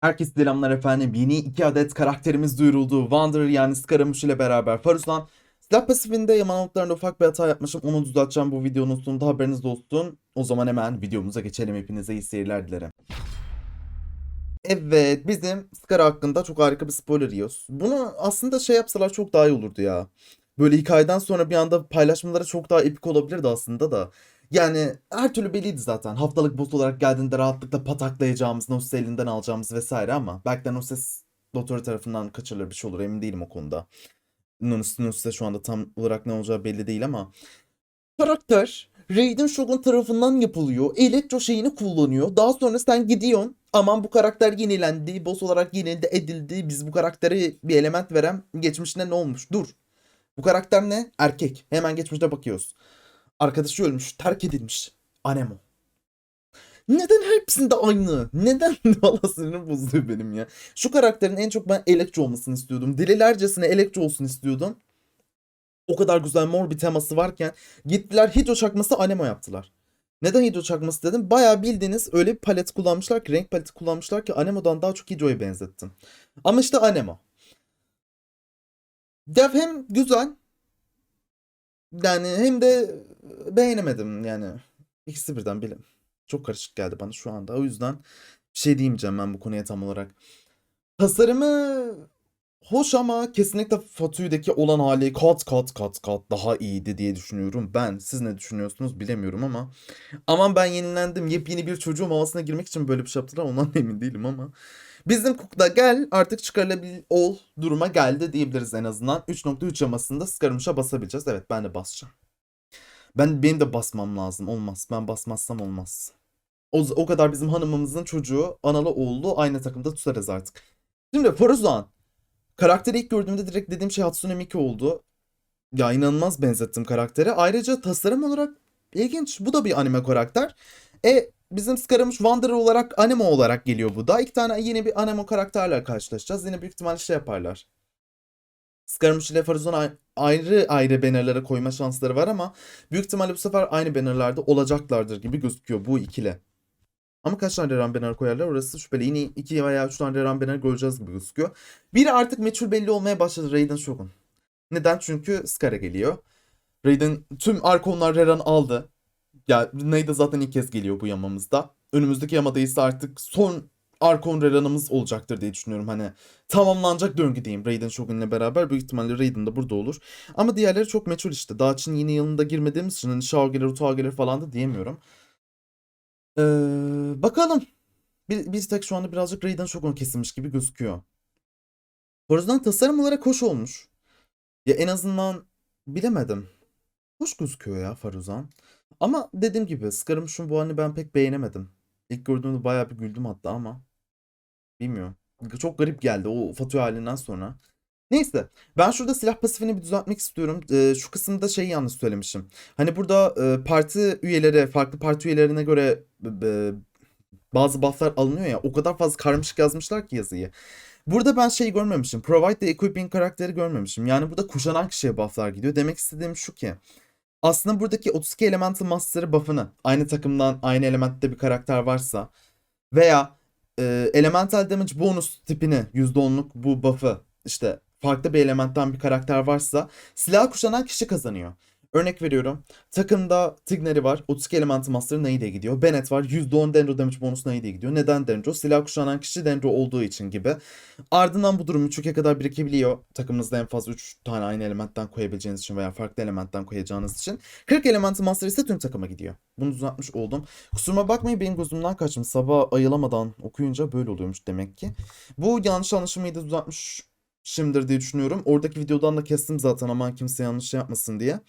Herkese selamlar efendim. Yeni iki adet karakterimiz duyuruldu. Wanderer yani Scaramouche ile beraber Faruzan. Silah pasifinde yaman notlarında ufak bir hata yapmışım. Onu düzelteceğim bu videonun sonunda haberiniz olsun. O zaman hemen videomuza geçelim. Hepinize iyi seyirler dilerim. Evet bizim Scar hakkında çok harika bir spoiler yiyoruz. Bunu aslında şey yapsalar çok daha iyi olurdu ya. Böyle hikayeden sonra bir anda paylaşmaları çok daha epik olabilirdi aslında da. Yani her türlü belliydi zaten. Haftalık boss olarak geldiğinde rahatlıkla pataklayacağımız, Nosus'u elinden alacağımız vesaire ama belki de Nosus doktoru tarafından kaçırılır bir şey olur emin değilim o konuda. Nosus, Nosus'a şu anda tam olarak ne olacağı belli değil ama. Karakter Raiden Shogun tarafından yapılıyor. Elektro şeyini kullanıyor. Daha sonra sen gidiyorsun. Aman bu karakter yenilendi. Boss olarak yenildi edildi. Biz bu karaktere bir element veren geçmişine ne olmuş? Dur. Bu karakter ne? Erkek. Hemen geçmişte bakıyoruz. Arkadaşı ölmüş, terk edilmiş. Anemo. Neden hepsinde aynı? Neden? Valla sinirim bozuluyor benim ya. Şu karakterin en çok ben Elektro olmasını istiyordum. Delilercesine Elektro olsun istiyordum. O kadar güzel mor bir teması varken gittiler Hidro çakması Anemo yaptılar. Neden Hidro çakması dedim? Bayağı bildiğiniz öyle bir palet kullanmışlar ki, renk paleti kullanmışlar ki Anemo'dan daha çok Hidro'ya benzettim. Ama işte Anemo. Dev hem güzel yani hem de beğenemedim yani. İkisi birden bilim. Çok karışık geldi bana şu anda. O yüzden bir şey diyemeyeceğim ben bu konuya tam olarak. Tasarımı hoş ama kesinlikle Fatuy'daki olan hali kat kat kat kat daha iyiydi diye düşünüyorum. Ben siz ne düşünüyorsunuz bilemiyorum ama aman ben yenilendim yepyeni bir çocuğum havasına girmek için böyle bir şey yaptılar ondan da emin değilim ama bizim Cook'da gel artık çıkarılabil ol duruma geldi diyebiliriz en azından. 3.3 yamasında Scaramouche'a basabileceğiz. Evet ben de basacağım. Ben benim de basmam lazım. Olmaz. Ben basmazsam olmaz. O, o kadar bizim hanımımızın çocuğu analı oğlu aynı takımda tutarız artık. Şimdi Faruzan. Karakteri ilk gördüğümde direkt dediğim şey Hatsune Miku oldu. Ya inanılmaz benzettim karaktere. Ayrıca tasarım olarak ilginç. Bu da bir anime karakter. E bizim Scaramouche Wanderer olarak anime olarak geliyor bu da. İki tane yeni bir anime karakterle karşılaşacağız. Yine büyük ihtimalle şey yaparlar. Scaramouche ile Faruzan ayrı ayrı bannerlara koyma şansları var ama büyük ihtimalle bu sefer aynı bannerlarda olacaklardır gibi gözüküyor bu ikili. Ama kaç tane Reran banner koyarlar orası şüpheli. Yine iki veya üç tane Reran banner göreceğiz gibi gözüküyor. Biri artık meçhul belli olmaya başladı Raiden Shogun. Neden? Çünkü Scar'a geliyor. Raiden tüm Arkonlar Reran aldı. Ya Neyde zaten ilk kez geliyor bu yamamızda. Önümüzdeki yamada ise artık son Arkon Reran'ımız olacaktır diye düşünüyorum. Hani tamamlanacak döngü diyeyim Raiden Shogun ile beraber. Büyük ihtimalle Raiden de burada olur. Ama diğerleri çok meçhul işte. Daha Çin yeni yılında girmediğimiz için hani Shao gelir, Utao gelir falan da diyemiyorum. Ee, bakalım. Bir, bir tek şu anda birazcık Raiden Shogun kesilmiş gibi gözüküyor. O yüzden tasarım olarak hoş olmuş. Ya en azından bilemedim. Hoş gözüküyor ya Faruzan. Ama dediğim gibi Scaramouche'un bu halini ben pek beğenemedim. İlk gördüğümde bayağı bir güldüm hatta ama. Bilmiyorum. Çok garip geldi o Fatih halinden sonra. Neyse. Ben şurada silah pasifini bir düzeltmek istiyorum. Ee, şu kısımda şeyi yanlış söylemişim. Hani burada e, parti üyeleri, farklı parti üyelerine göre e, bazı bufflar alınıyor ya. O kadar fazla karmaşık yazmışlar ki yazıyı. Burada ben şey görmemişim. Provide the equipping karakteri görmemişim. Yani burada kuşanan kişiye bufflar gidiyor. Demek istediğim şu ki. Aslında buradaki 32 Elemental Master'ı buff'ını aynı takımdan aynı elementte bir karakter varsa veya e, Elemental Damage bonus tipini %10'luk bu buff'ı işte farklı bir elementten bir karakter varsa silah kuşanan kişi kazanıyor. Örnek veriyorum. Takımda Tigner'i var. 32 Elemental Master Naide'ye gidiyor. Bennett var. %10 Dendro Damage bonus Naide'ye gidiyor. Neden Dendro? Silah kuşanan kişi Dendro olduğu için gibi. Ardından bu durum 3'e kadar birikebiliyor. Takımınızda en fazla 3 tane aynı elementten koyabileceğiniz için veya farklı elementten koyacağınız için. 40 Elemental Master ise tüm takıma gidiyor. Bunu düzeltmiş oldum. Kusuruma bakmayın benim gözümden kaçmış. Sabah ayılamadan okuyunca böyle oluyormuş demek ki. Bu yanlış anlaşılmayı da düzeltmiş şimdir diye düşünüyorum. Oradaki videodan da kestim zaten ama kimse yanlış şey yapmasın diye.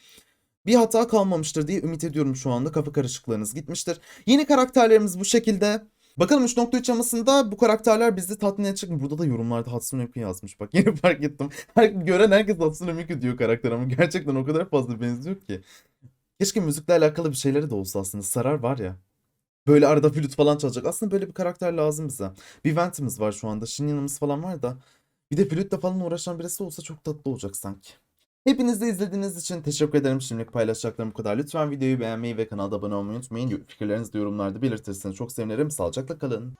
Bir hata kalmamıştır diye ümit ediyorum şu anda. Kafa karışıklığınız gitmiştir. Yeni karakterlerimiz bu şekilde. Bakalım 3.3 yamasında bu karakterler bizi tatmin edecek mi? Burada da yorumlarda Hatsune Miku yazmış. Bak yeni fark ettim. Her, gören herkes Hatsune Miku diyor karakter ama gerçekten o kadar fazla benziyor ki. Keşke müzikle alakalı bir şeyleri de olsa aslında. Sarar var ya. Böyle arada flüt falan çalacak. Aslında böyle bir karakter lazım bize. Bir Vent'imiz var şu anda. Shinyan'ımız falan var da. Bir de flütle falan uğraşan birisi olsa çok tatlı olacak sanki. Hepiniz de izlediğiniz için teşekkür ederim. Şimdilik paylaşacaklarım bu kadar. Lütfen videoyu beğenmeyi ve kanala abone olmayı unutmayın. Fikirlerinizi de yorumlarda belirtirseniz çok sevinirim. Sağlıcakla kalın.